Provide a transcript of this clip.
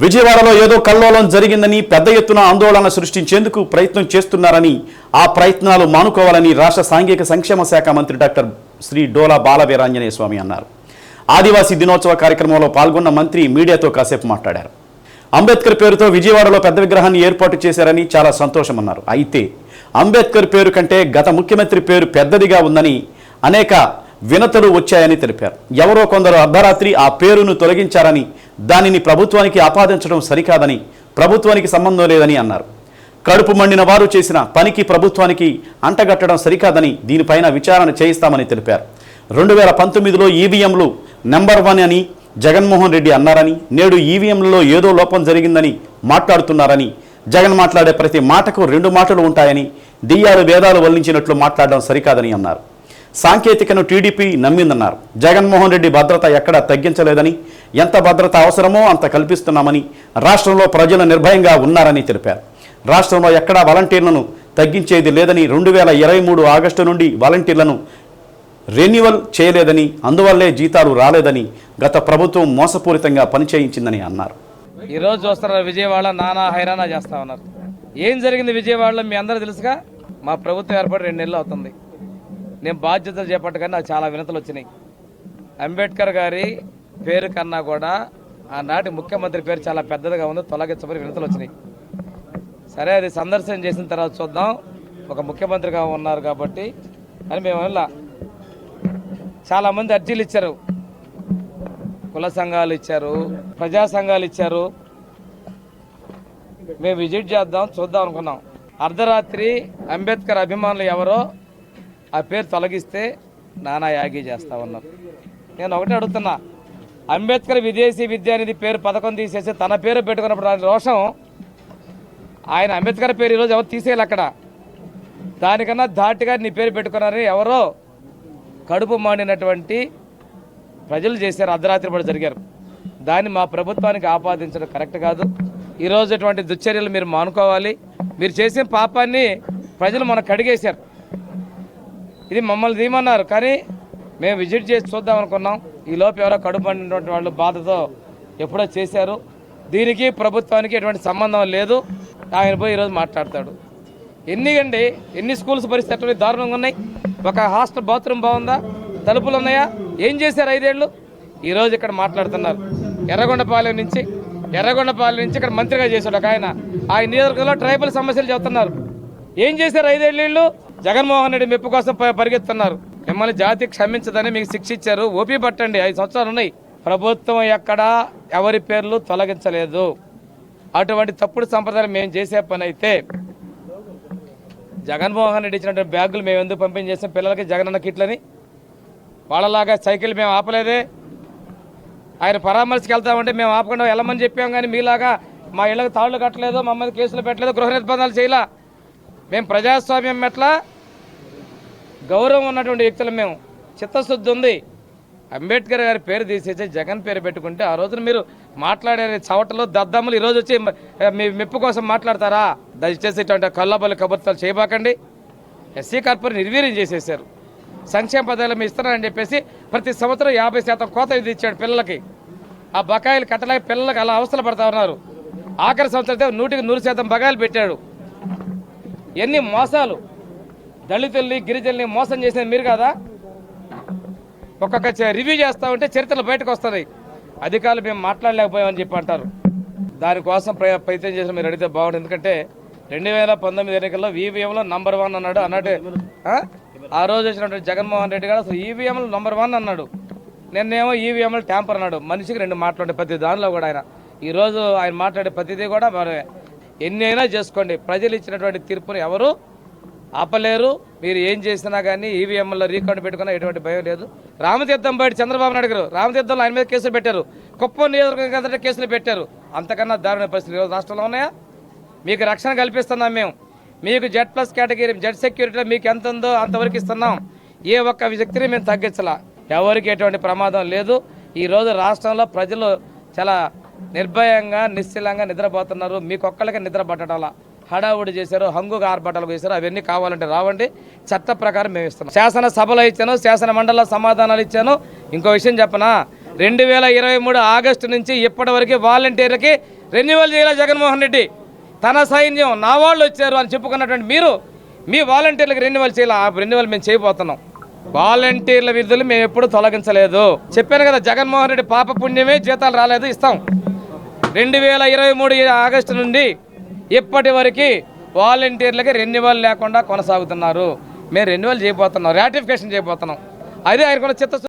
విజయవాడలో ఏదో కల్లోలం జరిగిందని పెద్ద ఎత్తున ఆందోళన సృష్టించేందుకు ప్రయత్నం చేస్తున్నారని ఆ ప్రయత్నాలు మానుకోవాలని రాష్ట్ర సాంఘిక సంక్షేమ శాఖ మంత్రి డాక్టర్ శ్రీ డోలా బాలవీరాంజనేయ స్వామి అన్నారు. ఆదివాసీ దినోత్సవ కార్యక్రమంలో పాల్గొన్న మంత్రి మీడియాతో కాసేపు మాట్లాడారు. అంబేద్కర్ పేరుతో విజయవాడలో పెద్ద విగ్రహాన్ని ఏర్పాటు చేశారని చాలా సంతోషమన్నారు. అయితే అంబేద్కర్ పేరు కంటే గత ముఖ్యమంత్రి పేరు పెద్దదిగా ఉందని అనేక వినతలు వచ్చాయని తెలిపారు. ఎవరో కొందరు అర్ధరాత్రి ఆ పేరును తొలగించారని దానిని ప్రభుత్వానికి ఆపాదించడం సరికాదని ప్రభుత్వానికి సంబంధం లేదని అన్నారు. కడుపు మండిన వారు చేసిన పనికి ప్రభుత్వానికి అంటగట్టడం సరికాదని దీనిపైన విచారణ చేయిస్తామని తెలిపారు. రెండు వేల పంతొమ్మిదిలో ఈవీఎంలు నెంబర్ వన్ అని జగన్మోహన్ రెడ్డి అన్నారని నేడు ఈవీఎంలలో ఏదో లోపం జరిగిందని మాట్లాడుతున్నారని జగన్ మాట్లాడే ప్రతి మాటకు రెండు మాటలు ఉంటాయని దియ్యాలు వేదాలు వల్లించినట్లు మాట్లాడడం సరికాదని అన్నారు. సాంకేతికను టీడీపీ నమ్మిందన్నారు. జగన్మోహన్ రెడ్డి భద్రత ఎక్కడా తగ్గించలేదని ఎంత భద్రత అవసరమో అంత కల్పిస్తున్నామని రాష్ట్రంలో ప్రజలు నిర్భయంగా ఉన్నారని తెలిపారు. రాష్ట్రంలో ఎక్కడా వాలంటీర్లను తగ్గించేది లేదని రెండు వేల ఇరవై మూడు ఆగస్టు నుండి వాలంటీర్లను రెన్యువల్ చేయలేదని అందువల్లే జీతాలు రాలేదని గత ప్రభుత్వం మోసపూరితంగా పనిచేయించిందని అన్నారు. ఈరోజు చూస్తున్నారు విజయవాడ నానా హైరానా చేస్తా ఉన్నారు. ఏం జరిగింది విజయవాడలో మీ అందరూ తెలుసుగా? మా ప్రభుత్వం ఏర్పాటు రెండు నెలలు అవుతుంది. నేను బాధ్యతలు చేపట్టగానే నాకు చాలా వినతలు వచ్చినాయి. అంబేద్కర్ గారి పేరు కన్నా కూడా ఆనాటి ముఖ్యమంత్రి పేరు చాలా పెద్దదిగా ఉంది తొలగించబడి వినతలు వచ్చినాయి. సరే అది సందర్శన చేసిన తర్వాత చూద్దాం. ఒక ముఖ్యమంత్రిగా ఉన్నారు కాబట్టి అని మేము వెళ్ళా చాలామంది అర్జీలు ఇచ్చారు. కుల సంఘాలు ఇచ్చారు ప్రజా సంఘాలు ఇచ్చారు. మేము విజిట్ చేద్దాం చూద్దాం అనుకున్నాం. అర్ధరాత్రి అంబేద్కర్ అభిమానులు ఎవరో ఆ పేరు తొలగిస్తే నానా యాగి చేస్తా ఉన్నారు. నేను ఒకటే అడుగుతున్నా అంబేద్కర్ విదేశీ విద్య అనేది పేరు పథకం తీసేసి తన పేరు పెట్టుకున్నప్పుడు దాని రోషం ఆయన అంబేద్కర్ పేరు ఈరోజు ఎవరు తీసేయాలి అక్కడ? దానికన్నా ధాటిగా నీ పేరు పెట్టుకున్నారని ఎవరో కడుపు మాడినటువంటి ప్రజలు చేశారు అర్ధరాత్రి పడి జరిగారు. దాన్ని మా ప్రభుత్వానికి ఆపాదించడం కరెక్ట్ కాదు. ఈరోజు ఇటువంటి దుశ్చర్యలు మీరు మానుకోవాలి. మీరు చేసిన పాపాన్ని ప్రజలు మనకు కడిగేశారు. ఇది మమ్మల్ని తీయమన్నారు కానీ మేము విజిట్ చేసి చూద్దాం అనుకున్నాం. ఈ లోపు ఎవరో కడుపు పండినటువంటి వాళ్ళు బాధతో ఎప్పుడో చేశారు. దీనికి ప్రభుత్వానికి ఎటువంటి సంబంధం లేదు. ఆయన పోయి ఈరోజు మాట్లాడతాడు. ఎన్ని అండి? ఎన్ని స్కూల్స్ పరిస్థితి దారుణంగా ఉన్నాయి? ఒక హాస్టల్ బాత్రూమ్ బాగుందా? తలుపులు ఉన్నాయా? ఏం చేశారు ఐదేళ్ళు? ఈరోజు ఇక్కడ మాట్లాడుతున్నారు. ఎర్రగొండపాలెం నుంచి ఎర్రగొండపాలెం నుంచి ఇక్కడ మంత్రిగా చేశాడు ఒక ఆయన. ఆ నియోజకవర్గంలో ట్రైబల్ సమస్యలు చెబుతున్నారు. ఏం చేశారు ఐదేళ్ళు జగన్మోహన్ రెడ్డి మెప్పు కోసం పరిగెత్తున్నారు మిమ్మల్ని జాతి క్షమించదని మీకు శిక్ష ఇచ్చారు. ఓపీ పట్టండి. ఐదు సంవత్సరాలు ఉన్నాయి. ప్రభుత్వం ఎక్కడా ఎవరి పేర్లు తొలగించలేదు. అటువంటి తప్పుడు సంప్రదాయం మేము చేసే పని అయితే జగన్మోహన్ రెడ్డి ఇచ్చినటువంటి బ్యాగులు మేము ఎందుకు పంపిణీ చేసాం పిల్లలకి జగనన్న కిట్లని. వాళ్ళలాగా సైకిల్ మేము ఆపలేదే. ఆయన పరామర్శకి వెళ్తామంటే మేము ఆపకుండా వెళ్ళమని చెప్పాం కానీ మీలాగా మా ఇళ్ళకి తాళ్ళు కట్టలేదు మా మీద కేసులు పెట్టలేదు గృహ నిర్బంధాలు చేయలే. మేము ప్రజాస్వామ్యం మెట్ల గౌరవం ఉన్నటువంటి వ్యక్తులు మేము చిత్తశుద్ధి ఉంది. అంబేద్కర్ గారి పేరు తీసేసి జగన్ పేరు పెట్టుకుంటే ఆ రోజున మీరు మాట్లాడే చవటలు దద్దమ్మలు ఈరోజు వచ్చి మీ మెప్పు కోసం మాట్లాడతారా? దయచేసి ఇటువంటి కల్లబల్లి కబుర్తాలు చేయబాకండి. ఎస్సీ కార్పొరేట్ నిర్వీర్యం చేసేసారు సంక్షేమ పదాలు మీ ఇస్తున్నారని చెప్పేసి ప్రతి సంవత్సరం యాభై శాతం కోత ఇది ఇచ్చాడు పిల్లలకి. ఆ బకాయిలు కట్టలేక పిల్లలకి అలా అవసరం పడతా ఉన్నారు. ఆఖరి సంవత్సరం నూటికి నూరు శాతం బకాయిలు పెట్టాడు. ఎన్ని మోసాలు? దళితుల్ని గిరిజనుల్ని మోసం చేసేది మీరు కదా? ఒక్కొక్క చ- రివ్యూ చేస్తూ ఉంటే చరిత్రలు బయటకు వస్తుంది అధికారులు మేము మాట్లాడలేకపోయామని చెప్పి అంటారు. దానికోసం ప్ర- ప్రయత్నం చేసిన మీరు అడిగితే బాగుంటుంది ఎందుకంటే రెండు వేల పంతొమ్మిది ఎన్నికల్లో ఈవీఎంలో నంబర్ వన్ అన్నాడు. అన్నట్టు ఆ? రోజు వచ్చినటువంటి జగన్మోహన్ రెడ్డి గారు అసలు ఈవీఎంలు నంబర్ వన్ అన్నాడు. నిన్నేమో ఈవీఎంలు ట్యాంపర్ అన్నాడు. మనిషికి రెండు మాట్లాడే ప్రతి దానిలో కూడా ఆయన. ఈరోజు ఆయన మాట్లాడే ప్రతిదీ కూడా మరి ఎన్నైనా చేసుకోండి. ప్రజలు ఇచ్చినటువంటి తీర్పుని ఎవరు ఆపలేరు. మీరు ఏం చేసినా కానీ ఈవీఎంలో రీకౌంట్ పెట్టుకున్నా ఎటువంటి భయం లేదు. రామతీర్థం బయట చంద్రబాబు నాయుడు గారు రామతీర్థంలో ఆయన మీద కేసులు పెట్టారు. కుప్పం నియోజకవర్గం కదా కేసులు పెట్టారు. అంతకన్నా దారుణ పరిస్థితులు ఈరోజు రాష్ట్రంలో ఉన్నాయా? మీకు రక్షణ కల్పిస్తున్నాం మేము. మీకు జెడ్ ప్లస్ కేటగిరీ జెడ్ సెక్యూరిటీలో మీకు ఎంత ఉందో అంతవరకు ఇస్తున్నాం. ఏ ఒక్క వ్యక్తిని మేము తగ్గించాల. ఎవరికి ఎటువంటి ప్రమాదం లేదు. ఈరోజు రాష్ట్రంలో ప్రజలు చాలా నిర్భయంగా నిశ్చలంగా నిద్రపోతున్నారు. మీకు ఒక్కళ్ళకి నిద్ర పట్టడంలా. హడావుడి చేశారు హంగు ఆర్భాటాలు చేశారు. అవన్నీ కావాలంటే రావండి. చట్ట ప్రకారం మేము ఇస్తున్నాం. శాసన సభలో ఇచ్చాను శాసన మండలిలో సమాధానాలు ఇచ్చాను. ఇంకో విషయం చెప్పనా? రెండు వేల ఇరవై మూడు ఆగస్టు నుంచి ఇప్పటి వరకు వాలంటీర్లకి రెన్యువల్ చేయాలి జగన్మోహన్ రెడ్డి. తన సైన్యం నా వాళ్ళు వచ్చారు అని చెప్పుకున్నటువంటి మీరు మీ వాలంటీర్లకు రెన్యువల్ చేయాలి. ఆ రెన్యువల్ మేము చేయబోతున్నాం. వాలంటీర్ల విధులు మేము ఎప్పుడు తొలగించలేదు. చెప్పాను కదా జగన్మోహన్ రెడ్డి పాప పుణ్యమే జీతాలు రాలేదు ఇస్తాం. రెండు వేల ఇరవై మూడు ఆగస్టు నుండి ఇప్పటి వరకు వాలంటీర్లకి రెన్యువల్ లేకుండా కొనసాగుతున్నారు. మేము రెన్యువల్ చేయబోతున్నాం రాటిఫికేషన్ చేయబోతున్నాం. అదే ఆయనకున్న చిత్త